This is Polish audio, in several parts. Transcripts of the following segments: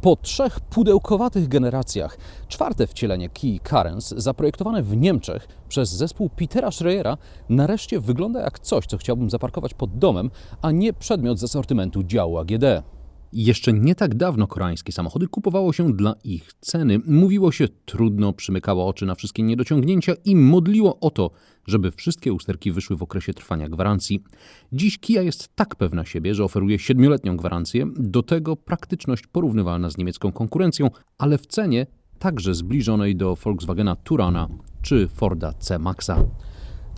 Po trzech pudełkowatych generacjach, czwarte wcielenie Kia Carens, zaprojektowane w Niemczech przez zespół Petera Schreiera, nareszcie wygląda jak coś, co chciałbym zaparkować pod domem, a nie przedmiot z asortymentu działu AGD. Jeszcze nie tak dawno koreańskie samochody kupowało się dla ich ceny. Mówiło się trudno, przymykało oczy na wszystkie niedociągnięcia i modliło o to, żeby wszystkie usterki wyszły w okresie trwania gwarancji. Dziś Kia jest tak pewna siebie, że oferuje siedmioletnią gwarancję, do tego praktyczność porównywalna z niemiecką konkurencją, ale w cenie także zbliżonej do Volkswagena Turana czy Forda C-Maxa.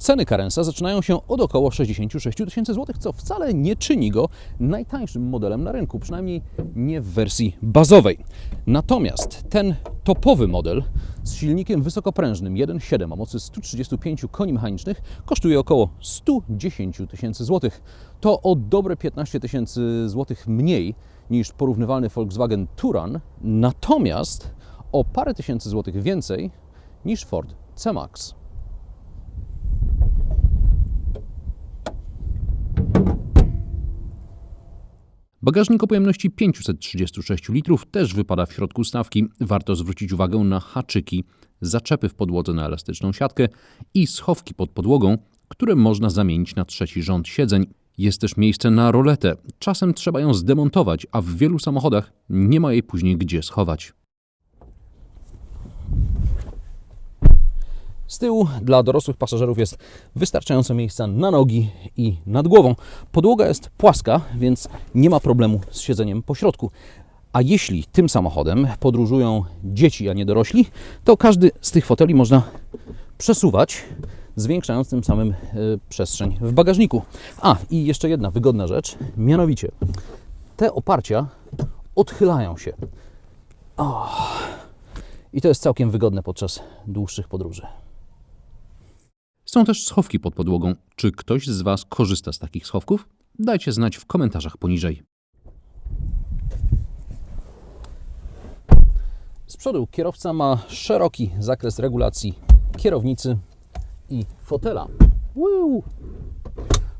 Ceny Karensa zaczynają się od około 66 tysięcy złotych, co wcale nie czyni go najtańszym modelem na rynku, przynajmniej nie w wersji bazowej. Natomiast ten topowy model z silnikiem wysokoprężnym 1.7 o mocy 135 koni mechanicznych kosztuje około 110 tysięcy złotych. To o dobre 15 tysięcy złotych mniej niż porównywalny Volkswagen Touran, natomiast o parę tysięcy złotych więcej niż Ford C-Max. Bagażnik o pojemności 536 litrów też wypada w środku stawki. Warto zwrócić uwagę na haczyki, zaczepy w podłodze na elastyczną siatkę i schowki pod podłogą, które można zamienić na trzeci rząd siedzeń. Jest też miejsce na roletę. Czasem trzeba ją zdemontować, a w wielu samochodach nie ma jej później gdzie schować. Tyłu dla dorosłych pasażerów jest wystarczająco miejsca na nogi i nad głową. Podłoga jest płaska, więc nie ma problemu z siedzeniem po środku. A jeśli tym samochodem podróżują dzieci, a nie dorośli, to każdy z tych foteli można przesuwać, zwiększając tym samym e, przestrzeń w bagażniku. A i jeszcze jedna wygodna rzecz, mianowicie te oparcia odchylają się. I to jest całkiem wygodne podczas dłuższych podróży. Są też schowki pod podłogą. Czy ktoś z Was korzysta z takich schowków? Dajcie znać w komentarzach poniżej. Z przodu kierowca ma szeroki zakres regulacji kierownicy i fotela. Woo!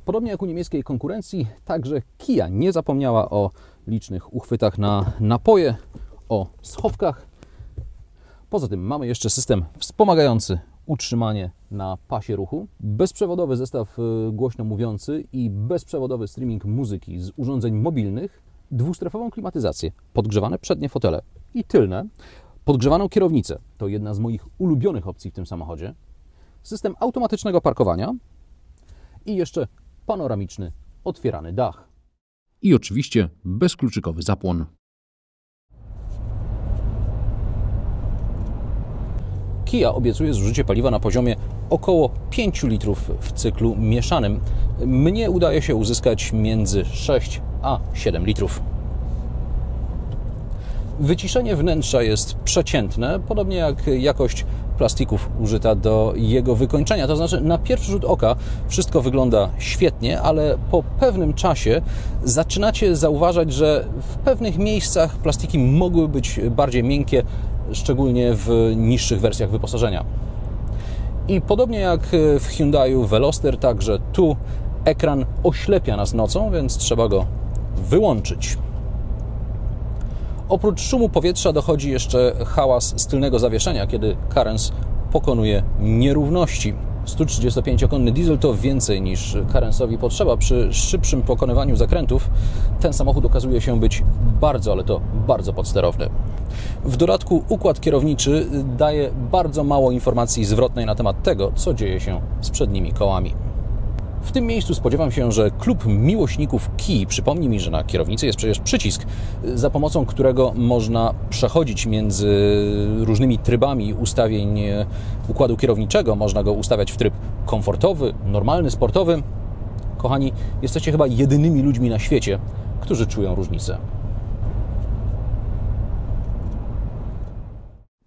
Podobnie jak u niemieckiej konkurencji, także Kia nie zapomniała o licznych uchwytach na napoje, o schowkach. Poza tym mamy jeszcze system wspomagający utrzymanie na pasie ruchu, bezprzewodowy zestaw y, głośno mówiący i bezprzewodowy streaming muzyki z urządzeń mobilnych, dwustrefową klimatyzację, podgrzewane przednie fotele. I tylne, podgrzewaną kierownicę, to jedna z moich ulubionych opcji w tym samochodzie, system automatycznego parkowania. I jeszcze panoramiczny, otwierany dach. I oczywiście bezkluczykowy zapłon. Kia obiecuje zużycie paliwa na poziomie około 5 litrów w cyklu mieszanym. Mnie udaje się uzyskać między 6 a 7 litrów. Wyciszenie wnętrza jest przeciętne, podobnie jak jakość plastików użyta do jego wykończenia. To znaczy, na pierwszy rzut oka wszystko wygląda świetnie, ale po pewnym czasie zaczynacie zauważać, że w pewnych miejscach plastiki mogły być bardziej miękkie, szczególnie w niższych wersjach wyposażenia. I podobnie jak w Hyundaiu Veloster, także tu ekran oślepia nas nocą, więc trzeba go wyłączyć. Oprócz szumu powietrza dochodzi jeszcze hałas z tylnego zawieszenia, kiedy Carens pokonuje nierówności. 135-konny diesel to więcej niż Carensowi potrzeba. Przy szybszym pokonywaniu zakrętów ten samochód okazuje się być bardzo, ale to bardzo podsterowny. W dodatku układ kierowniczy daje bardzo mało informacji zwrotnej na temat tego, co dzieje się z przednimi kołami. W tym miejscu spodziewam się, że klub miłośników Key przypomni mi, że na kierownicy jest przecież przycisk, za pomocą którego można przechodzić między różnymi trybami ustawień układu kierowniczego. Można go ustawiać w tryb komfortowy, normalny, sportowy. Kochani, jesteście chyba jedynymi ludźmi na świecie, którzy czują różnicę.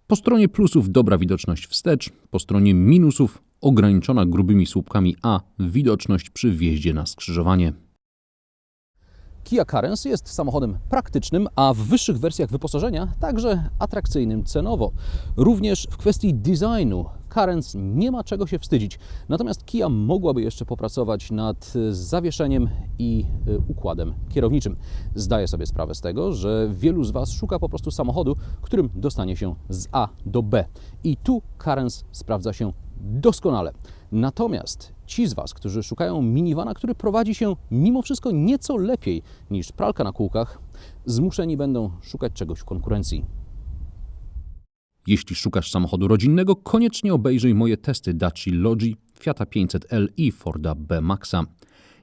Po stronie plusów dobra widoczność wstecz, po stronie minusów ograniczona grubymi słupkami A widoczność przy wjeździe na skrzyżowanie. Kia Carens jest samochodem praktycznym, a w wyższych wersjach wyposażenia także atrakcyjnym cenowo. Również w kwestii designu Carens nie ma czego się wstydzić. Natomiast Kia mogłaby jeszcze popracować nad y, zawieszeniem i y, układem kierowniczym. Zdaję sobie sprawę z tego, że wielu z Was szuka po prostu samochodu, którym dostanie się z A do B. I tu Carens sprawdza się doskonale. Natomiast ci z Was, którzy szukają minivana, który prowadzi się mimo wszystko nieco lepiej niż pralka na kółkach, zmuszeni będą szukać czegoś w konkurencji. Jeśli szukasz samochodu rodzinnego, koniecznie obejrzyj moje testy Daci Logi, Fiata 500L i Forda B-Maxa.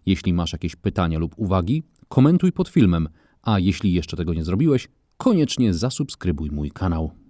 Jeśli masz jakieś pytania lub uwagi, komentuj pod filmem, a jeśli jeszcze tego nie zrobiłeś, koniecznie zasubskrybuj mój kanał.